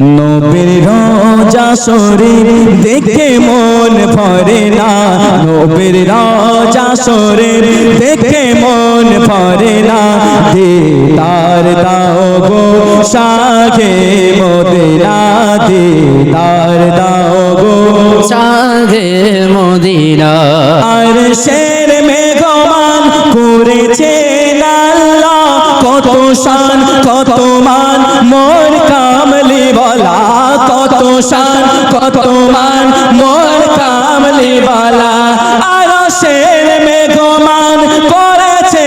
নবীর রাজা শরীর দেখে মন ভরে না। নবীর রাজা শরীর দেখে মন ভরে না। দিদার দাও গো সাগে মোদেরা দিদার দাও গো সাগে মদিনা। আর শের মেঘমান করেছে আল্লাহ। কত শান, কত শান কত মান, মোর কামলি বলা। আর শের মেঘমান করেছে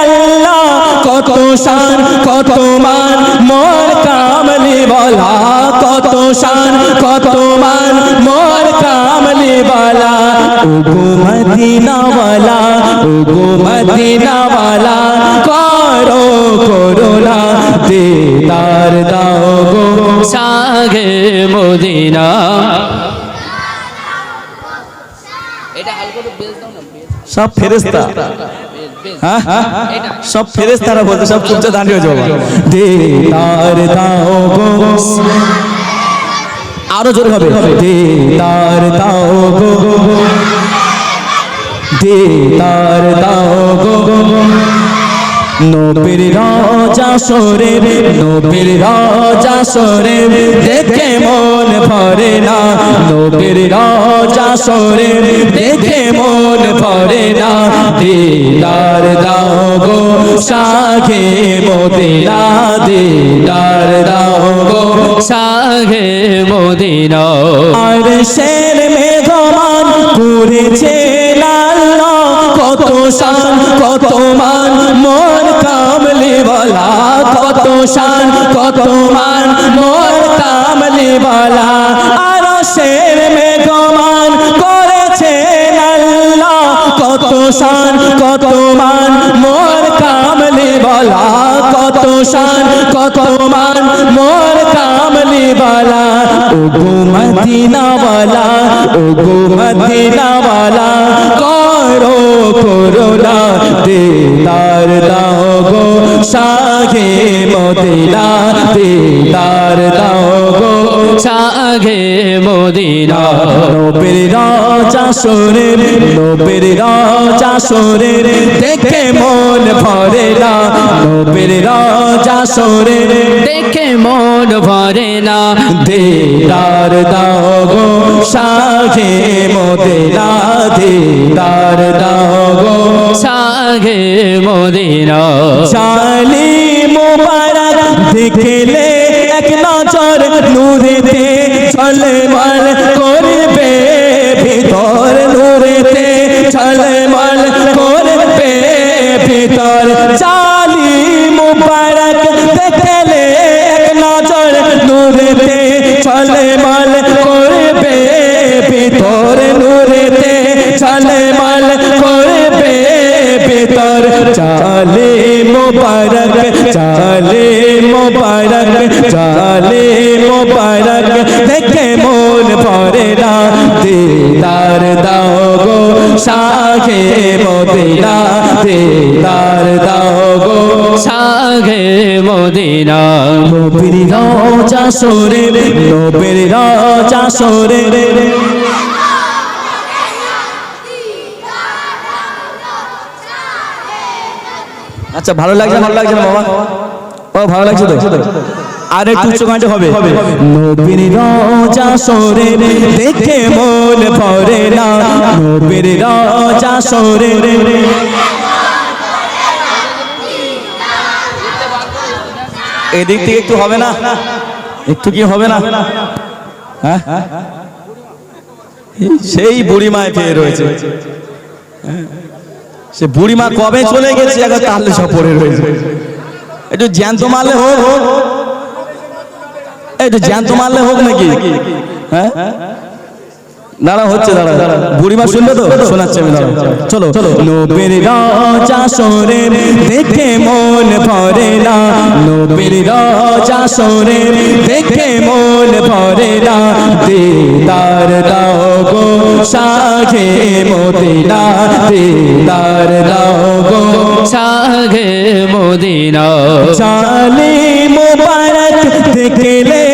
আল্লাহ। কত শান, কত মান, মোর কামলি বলা। কত শান, কত মান, মোর কামলি বালা। ওগো মদিনাওয়ালা ওগো মদিনাওয়ালা, করো করোনা, দিদার দাও। গো সাগে মদিনা সব ফেরেস্তা হ্যাঁ? সব ফেরেস্তারা বলতে সব চুপচাপ দাঁড়িয়ে যাব। দিদার দাও গো। আরও জোরে হবে। দিদার দাও গো। দিদার দাও গো। নবীর রাজা সরে নবীর রাজা সরে দেখে মন ভরে না। নবীর রাজা সরে দেখে মন ভরে না। দিদার দাও গো সাগে মদিনা, দিদার দাও গো সাগে মদিনা। আর শের শান কত মান, মোর কামলি বলা। আর শের মেঘমান করেছে আল্লাহ। কত শান, কত মান, মোর কামলি বলা। কত শান, কত মান, মোর কামলি বালা। ও গো মদিনা বালা ও গো মদিনা বালা করো করোনা দিদার দাও সাগে মদিনা, দিদার দাও গো। সাগে মদিনা, নবীর রাজা সরে নবীর রাজা সরে দেখে মন ভরে না। নবীর রাজা সরে দেখে মন ভরে না। দিদার দাও গো সাগে মদিনা, দিদার দাও গো। সাগে মদিনা। শালি মোবারক দেখলে এক নজর নূরেতে চলে মাল সাগে মদিনা দিদার দাও গো। সাগে মদিনা। নবীর রাজা সরে নবীর রাজা সরে আচ্ছা ভালো লাগছে ভালো লাগছে বাবা? ও ভালো লাগছে তো? আর একটু উচ্চ কণ্ঠে হবে। নবীর রাজা সরে দেখে মন ভরে না। নবীর রাজা সরে এদিক থেকে একটু হবে না? একটু কি হবে না? হ্যাঁ? সেই বুড়ি মায় পেয়ে রয়েছে। সে বুড়িমা কবে চলে গেছে? এখন তাহলে সব পড়ে রয়েছে। একটু জ্যান্ত মারলে হোক হোক। একটু জ্যান্ত মারলে হোক নাকি? হ্যাঁ? দাঁড়া হচ্ছে দাঁড়া বুড়িমা শুনবে তো? শোনাচ্ছে আমি দাঁড়া চলো। নবীর রাজা সরে দেখে মন ভরে না। রাজা সরে দেখে মন ভরে না। দিদার দাও গো সাগে মদিনা। দিদার দাও গো সাগে মদিনা। চালে মোবারক দেখলে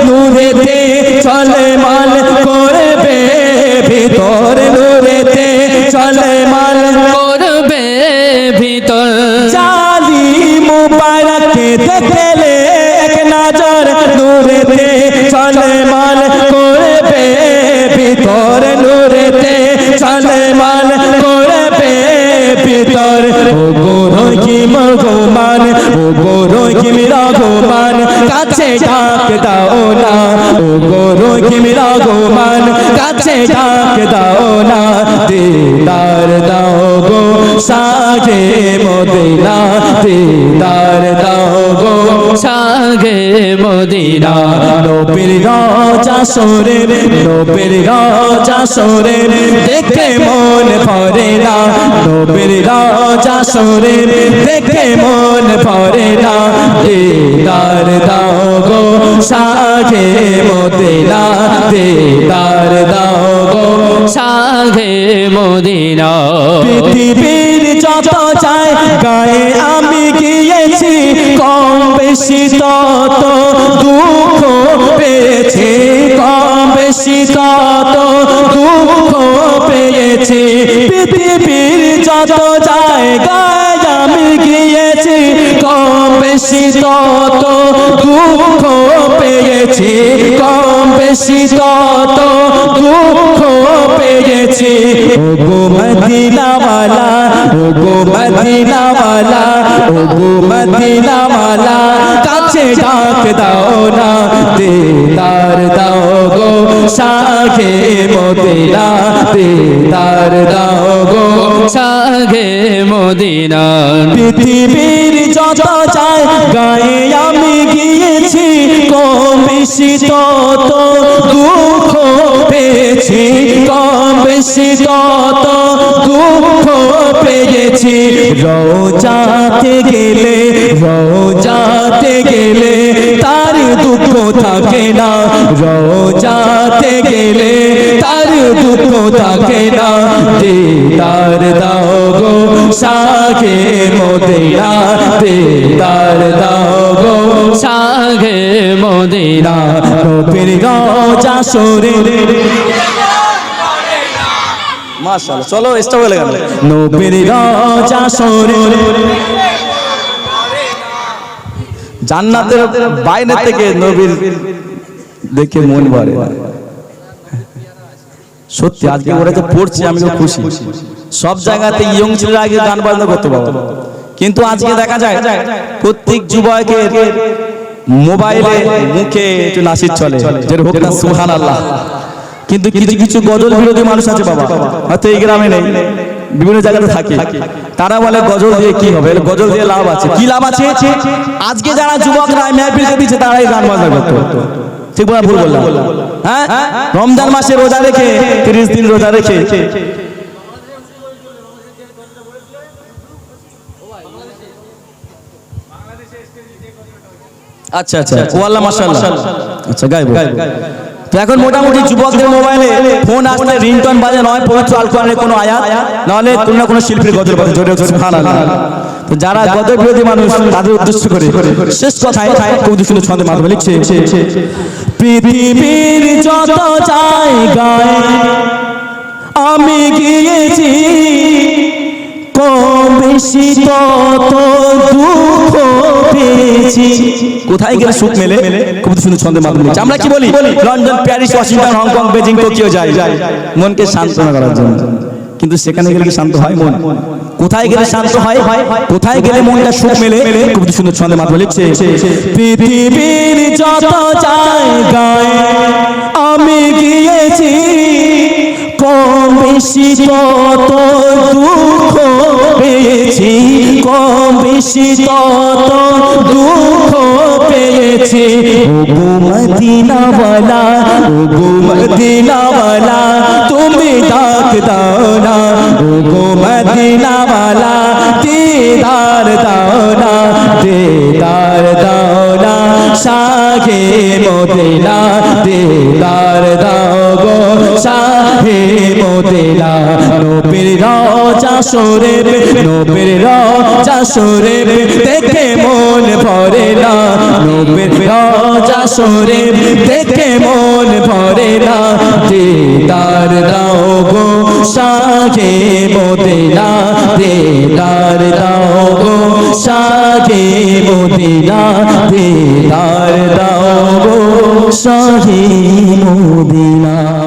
দূরেতে চলে মান কাছে ডাক দাও না। ও গো রহিম রঘুমান কাছে ডাক দাও না। দিদার দাও গো সাগে মদিনা, দিদার দাও গো সাগে মদিনা। নবীর রাজা সরে নবীর রাজা সরে দেখে মন ভরে না। নবীর রাজা সরে দেখে মন ভরে না। দিদার দাও গো সাগে মদিনা দিদার দাও গো সাগে মদিনা। পৃথিবীর যত চায় গায়ে আমি গিয়েছি, কম বেশি তত দুঃখ পেয়েছি, কম বেশি তত দুঃখ পেয়েছি। পৃথিবীর যত জায়গায় আমি গিয়েছি, কম বেশি তত দুঃখ পেয়েছি, কম বেশি তত দুঃখ পেয়েছি ও গো মদিনাওয়ালা ও গো মদিনাওয়ালা ও মদিনাওয়ালা, কাছে ডাক দাও না, দিদার দাও গো, সাগে মদিনা, দিদার দাও গো, সাগে মদিনা। পৃথিবীর যত চায়, গায়ে আমি গিয়েছি, কম বেশি বেশি তত দুঃখ পেয়েছি। রোজাতে গেলে রোজাতে গেলে তার দুঃখ থাকে না। রোজাতে গেলে তার দুঃখ থাকে না। দিদার দাও গো সাগে মদিনা, দিদার দাও গো সাগে মদিনা। নবীর রোজা সরে মাশাআল্লাহ চলো হয়ে গেল নবীর রোজা সরে জান্নাতের বাইরে থেকে নবীর দেখে মন ভরে সত্যি আজকে ওরা যে পড়ছে আমি তো খুশি। সব জায়গাতে ইয়ং ছেলেরা আগে গান বাজনা করতে পারব কিন্তু আজকে দেখা যায় প্রত্যেক যুবকের মোবাইলে মুখে একটু নাসির চলে। যে হোক না সুহান আল্লাহ কিন্তু কিছু কিছু গজল বিরোধী মানুষ আছে বাবা। হয়তো এই গ্রামে নেই বিভিন্ন জায়গাতে থাকে। তারা বলে গজল দিয়ে কি হবে? গজল দিয়ে লাভ আছে। কি লাভ আছে? আজকে যারা যুবকরা মেহফিল দিচ্ছে তারাই গান বাজনা করতো। ঠিক বলা ভুল বললাম। হ্যাঁ? রমজান মাসে রোজা রেখে তিরিশ দিন রোজা রেখে। আচ্ছা আচ্ছা। ও আল্লাহ মাশাআল্লাহ। আচ্ছা গাইবো। তো এখন মোটামুটি যুবকদের মোবাইলে ফোন আসলে রিংটন বাজে নয়, পবিত্র আল কোরআনের কোনো আয়াত, নাহলে কোনো না কোনো শিল্পীর গজল বাজে, জোরে সুবহানাল্লাহ। তো যারা গজল বিরোধী মানুষ, তাদের উদ্দেশ্য করে শেষ কথায় কবি শুনে ছন্দের মাধ্যমে লিখছে, পৃথিবীর যত জায়গায় আমি গিয়েছি, কম বেশি তত দুঃখ পেয়েছি। কোথায় গেলে সুখ মেলে? কবিতা শুনে ছন্দের মাধ্যমে আমরা কি বলি? London Paris Washington Hong Kong Beijing Tokyo যাই। মনকে সান্ত্বনা করার জন্য। কিন্তু সেখানে গেলে কি শান্ত হয় মন? কোথায় গেলে শান্ত হয়? কোথায় গেলে মনটা সুখ মেলে? কবিতা শুনে ছন্দের মাধ্যমে লিখছে পৃথিবীর যত জায়গায় আমি গিয়েছি কম বেশি তত বেশি তত দুঃখ পেয়েছি। ও গো মদিনাওয়ালা ও গো মদিনাওয়ালা, তুমি ডাক দাও না। ও মদিনাওয়ালা, দিদার দাও না, দিদার দাও না। সাগে মদিনা, দিদার দাও গো। সাহে মদিনা, নবীর সরে নবীর রাজা সরে দেখে মন ভরে না। নবীর রাজা সরে দেখে মন ভরে না। দিদার দাও গো সাগে মদিনা, দিদার দাও গো সাগে মদিনা, দিদার দাও গো সাগে মদিনা।